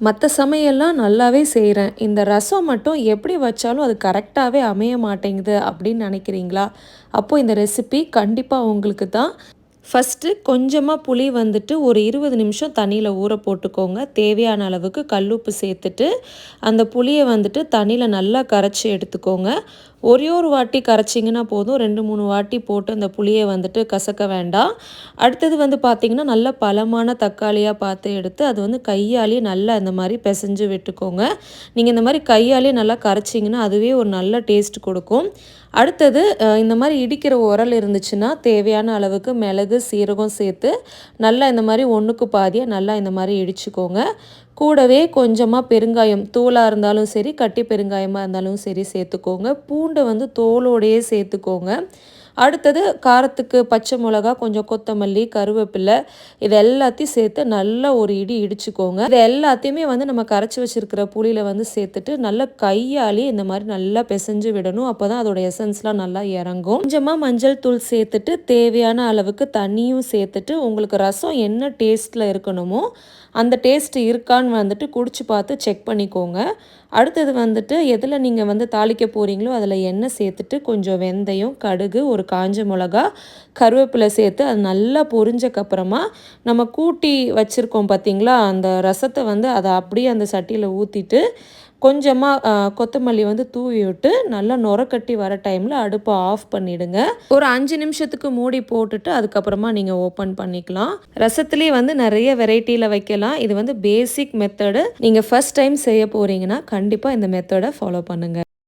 மற்ற சமையல்லாம் நல்லாவே செய்கிறேன் இந்த ரசம் மட்டும் எப்படி வச்சாலும் அது கரெக்டாகவே அமைய மாட்டேங்குது அப்படின்னு நினைக்கிறீங்களா? அப்போது இந்த ரெசிபி கண்டிப்பாக உங்களுக்கு தான். ஃபஸ்ட்டு கொஞ்சமாக புளி வந்துட்டு ஒரு இருபது நிமிஷம் தண்ணியில் ஊற போட்டுக்கோங்க. தேவையான அளவுக்கு கல்லுப்பு சேர்த்துட்டு அந்த புளியை வந்துட்டு தண்ணியில் நல்லா கரைச்சி எடுத்துக்கோங்க. ஒரே ஒரு வாட்டி கரைச்சிங்கன்னா போதும். ரெண்டு மூணு வாட்டி போட்டு அந்த புளியை வந்துட்டு கசக்க வேண்டாம். அடுத்தது வந்து பார்த்திங்கன்னா நல்ல பழமான தக்காளியாக பார்த்து எடுத்து அது வந்து கையாலேயே நல்லா இந்த மாதிரி பிசைஞ்சு விட்டுக்கோங்க. நீங்கள் இந்த மாதிரி கையாலேயே நல்லா கரைச்சிங்கன்னா அதுவே ஒரு நல்ல டேஸ்ட் கொடுக்கும். அடுத்தது இந்த மாதிரி இடிக்கிற உரல் இருந்துச்சுன்னா தேவையான அளவுக்கு மிளகு சீரகம் சேர்த்து நல்லா இந்த மாதிரி ஒன்றுக்கு பாதியாக நல்லா இந்த மாதிரி இடிச்சுக்கோங்க. கூடவே கொஞ்சமாக பெருங்காயம் தூளாக இருந்தாலும் சரி கட்டி பெருங்காயமாக இருந்தாலும் சரி சேர்த்துக்கோங்க. பூண்டு வந்து தோலோடையே சேர்த்துக்கோங்க. அடுத்தது காரத்துக்கு பச்சை மிளகா கொஞ்சம் கொத்தமல்லி கருவேப்பிலை இது எல்லாத்தையும் சேர்த்து நல்லா ஒரு இடி இடிச்சுக்கோங்க. இது எல்லாத்தையுமே வந்து நம்ம கரைச்சி வச்சுருக்கிற புளியில் வந்து சேர்த்துட்டு நல்லா கையாலே இந்த மாதிரி நல்லா பிசைஞ்சு விடணும். அப்போ தான் அதோட எசன்ஸ்லாம் நல்லா இறங்கும். கொஞ்சமாக மஞ்சள் தூள் சேர்த்துட்டு தேவையான அளவுக்கு தண்ணியும் சேர்த்துட்டு உங்களுக்கு ரசம் என்ன டேஸ்ட்டில் இருக்கணுமோ அந்த டேஸ்ட் இருக்கான்னு வந்துட்டு குடிச்சு பார்த்து செக் பண்ணிக்கோங்க. அடுத்தது வந்துட்டு எதில் நீங்கள் வந்து தாளிக்க போகிறீங்களோ அதில் எண்ணெய் சேர்த்துட்டு கொஞ்சம் வெந்தயம் கடுகு ஒரு ஒரு காஞ்ச மிளகா கருவேப்பிலை சேர்த்து அது நல்லா பொரிஞ்சக்கப்புறமா நம்ம கூட்டி வச்சுருக்கோம் பார்த்திங்களா அந்த ரசத்தை வந்து அதை அப்படியே அந்த சட்டியில் ஊற்றிட்டு கொஞ்சமாக கொத்தமல்லி வந்து தூவி விட்டு நல்லா நுரக்கட்டி வர டைமில் அடுப்பை ஆஃப் பண்ணிவிடுங்க ஒரு அஞ்சு நிமிஷத்துக்கு மூடி போட்டுட்டு அதுக்கப்புறமா நீங்கள் ஓப்பன் பண்ணிக்கலாம். ரசத்துலேயே வந்து நிறைய வெரைட்டியில் வைக்கலாம். இது வந்து பேசிக் மெத்தடு நீங்கள் ஃபஸ்ட் டைம் செய்ய போகிறீங்கன்னா கண்டிப்பாக இந்த மெத்தடை ஃபாலோ பண்ணுங்கள்